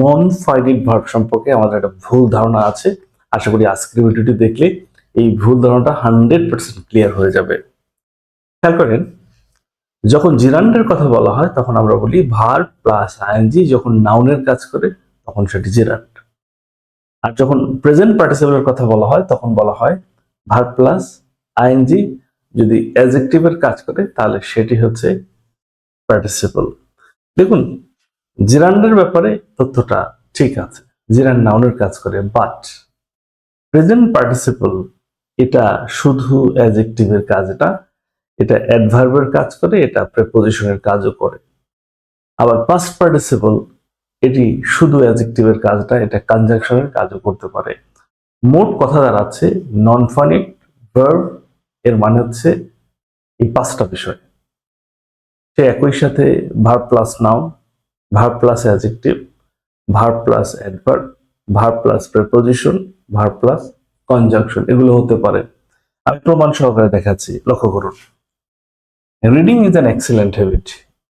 Non finite verb সম্পর্কে আমাদের একটা ভুল ধারণা আছে। আশা করি আজকের ভিডিওটি দেখলে এই ভুল ধারণাটা হান্ড্রেড পার্সেন্ট ক্লিয়ার হয়ে যাবে। খেয়াল করেন, যখন জিরান্ডের কথা বলা হয়, তখন আমরা বলি ভার প্লাস আইএনজি যখন নাউনের কাজ করে, তখন সেটি জিরান্ড। আর যখন প্রেজেন্ট পার্টিসিপেলের কথা বলা হয়, তখন বলা হয় ভার প্লাস আইএনজি যদি অ্যাজেক্টিভের কাজ করে, তাহলে সেটি হচ্ছে পার্টিসিপল দেখুন জিরান্ডের ব্যাপারে তথ্যটা ঠিক আছে। জিরান নাউনের কাজ করে বাট প্রেজেন্ট পার্টিসিপল এটা শুধু অ্যাজেক্টিভের কাজ, এটা এটা অ্যাডভার্বের কাজ করে, এটা প্রেপোজিশনের কাজও করে। আবার পাস্ট পার্টিসিপল এটি শুধু অ্যাজেক্টিভের কাজটা এটা কনজাংশনের কাজও করতে পারে। মোট কথা দাঁড়াচ্ছে নন ফানিট ভার্ব এর মানে হচ্ছে এই পাঁচটা বিষয়। সে একই সাথে verb plus noun verb plus adjective verb plus adverb verb plus preposition verb plus conjunction এগুলো হতে পারে। আমি প্রমাণ সহকারে দেখাচ্ছি, লক্ষ্য করুন। Reading is an excellent habit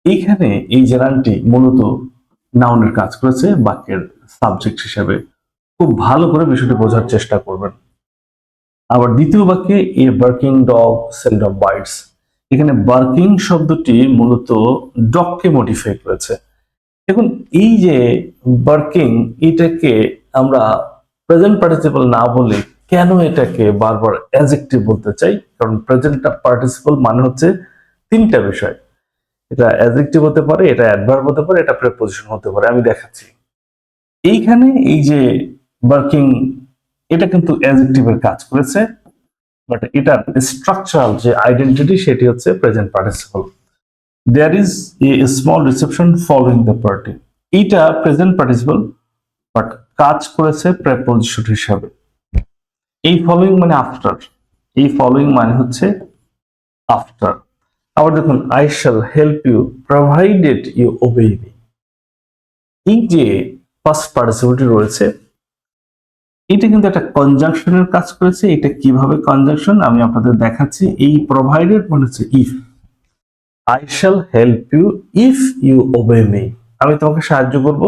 এইখানে এই জেরানটি মূলত নাউনের কাজ করেছে, বাক্যের সাবজেক্ট হিসেবে। খুব ভালো করে বিষয়টি বোঝার চেষ্টা করবেন। আবার দ্বিতীয় বাক্যে a barking dog seldom bites এখানে বার্কিং শব্দটি মূলত ডগকে মডিফাই করেছে। দেখুন, এই যে বার্কিং এটাকে আমরা প্রেজেন্ট পার্টিসিপাল না বলে কেন এটাকে বারবার অ্যাজেক্টিভ বলতে চাই? কারণ প্রেজেন্ট পার্টিসিপাল মানে হচ্ছে তিনটা বিষয়। এটা অ্যাজেক্টিভ হতে পারে, এটা অ্যাডভার্ব হতে পারে, এটা প্রেপোজিশন হতে পারে। আমি দেখাচ্ছি। এইখানে এই যে বার্কিং এটা কিন্তু অ্যাজেক্টিভের কাজ করেছে বাট এটার স্ট্রাকচারাল যে আইডেন্টিটি সেটি হচ্ছে present participle there is a small reception following the party এইটা প্রেজেন্ট পার্টিসিপল বাট কাজ করেছে প্রেপোজিশন হিসাবে। এই ফলোইং মানে আফটার এই ফলোইং মানে হচ্ছে আফটার আবার দেখুন I shall help you provided you obey এই যে ফার্স্ট পার্টিসিপলটি রয়েছে, এটা কিন্তু একটা কনজাংশনের কাজ করেছে। এটা কীভাবে কনজাংশন আমি আপনাদের দেখাচ্ছি। এই প্রোভাইডেড মানে হচ্ছে if I shall help you if you obey me আমি তোমাকে সাহায্য করব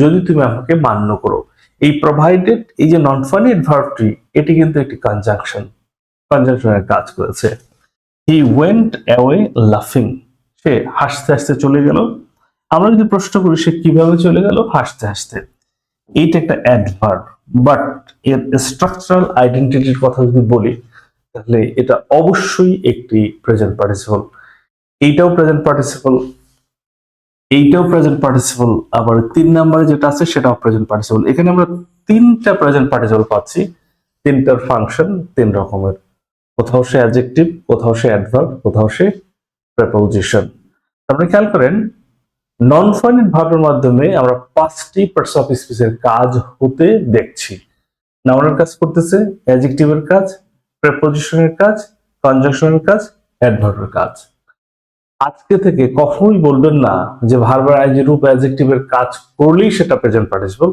যদি তুমি আমাকে মান্য করো। এই প্রোভাইডেড এই যে নন ফানিড ভার্বটি এটি কিন্তু একটি কনজাংশন কনজাংশনের কাজ করেছে। হি ওয়েন্ট অ্যাওয়ে লাফিং সে হাসতে হাসতে চলে গেল। আমরা যদি প্রশ্ন করি, সে কীভাবে চলে গেল? হাসতে হাসতে। এইটা একটা অ্যাডভার্ব বাট এর স্ট্রাকচারাল আইডেন্টিটির কথা যদি বলি, তাহলে এটা অবশ্যই একটি প্রেজেন্ট পার্টিসিপল এইটাও প্রেজেন্ট পার্টিসিপল এইটাও প্রেজেন্ট পার্টিসিপল আবার তিন নম্বরে যেটা আছে সেটাও প্রেজেন্ট পার্টিসিপল এখানে আমরা তিনটা প্রেজেন্ট পার্টিসিপল পাচ্ছি, তিনটার ফাংশন তিন রকমের। কোথাও সে অ্যাডজেক্টিভ কোথাও সে অ্যাডভার্ব কোথাও সে প্রেপোজিশন আপনি খেয়াল করেন নন ফাইনিট ভাবের মাধ্যমে আমরা পাঁচটি পার্টস অফ স্পিচের কাজ হতে দেখছি। নাউনের কাজ করতেছে অ্যাডজেক্টিভের কাজ প্রেপোজিশনের কাজ কনজাংশনের কাজ অ্যাডভার্বের কাজ। আজকে থেকে কখনোই বলবেন না যে ভার্বার আইজি রূপ অ্যাডজেক্টিভের কাজ করলেই সেটা প্রেজেন্ট পার্টিসিপল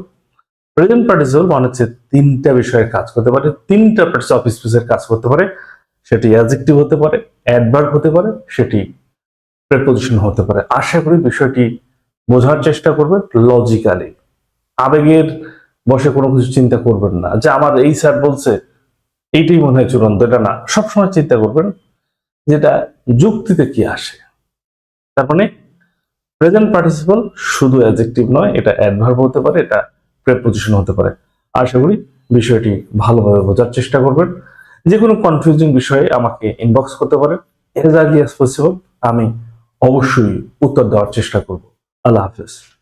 প্রেজেন্ট পার্টিসিপল মানে হচ্ছে তিনটা বিষয়ের কাজ করতে পারে, তিনটা পার্টস অফ স্পিচের কাজ করতে পারে, সেটি অ্যাডজেক্টিভ হতে পারে অ্যাডভার্ব হতে পারে, সেটি প্রেপোজিশন হতে পারে। আশা করি বিষয়টি বোঝার চেষ্টা করবেন লজিক্যালি আবেগের বসে কোনো কিছু চিন্তা করবেন না। যে আমার এই স্যার বলছে, এইটাই মনে হয় চূড়ান্ত, এটা না। সবসময় চিন্তা করবেন, যেটা যুক্তিতে কি আসে। তার মানে প্রেজেন্ট পার্টিসিপল শুধু অ্যাডজেক্টিভ নয়, এটা অ্যাডভার্ব হতে পারে, এটা প্রেপোজিশন হতে পারে। আশা করি বিষয়টি ভালোভাবে বোঝার চেষ্টা করবেন। যে কোনো কনফিউজিং বিষয়ে আমাকে ইনবক্স করতে পারেন। এজ আর্লি অ্যাজ পসিবল আমি অবশ্যই উত্তর দেওয়ার চেষ্টা করব। আল্লাহ হাফেজ।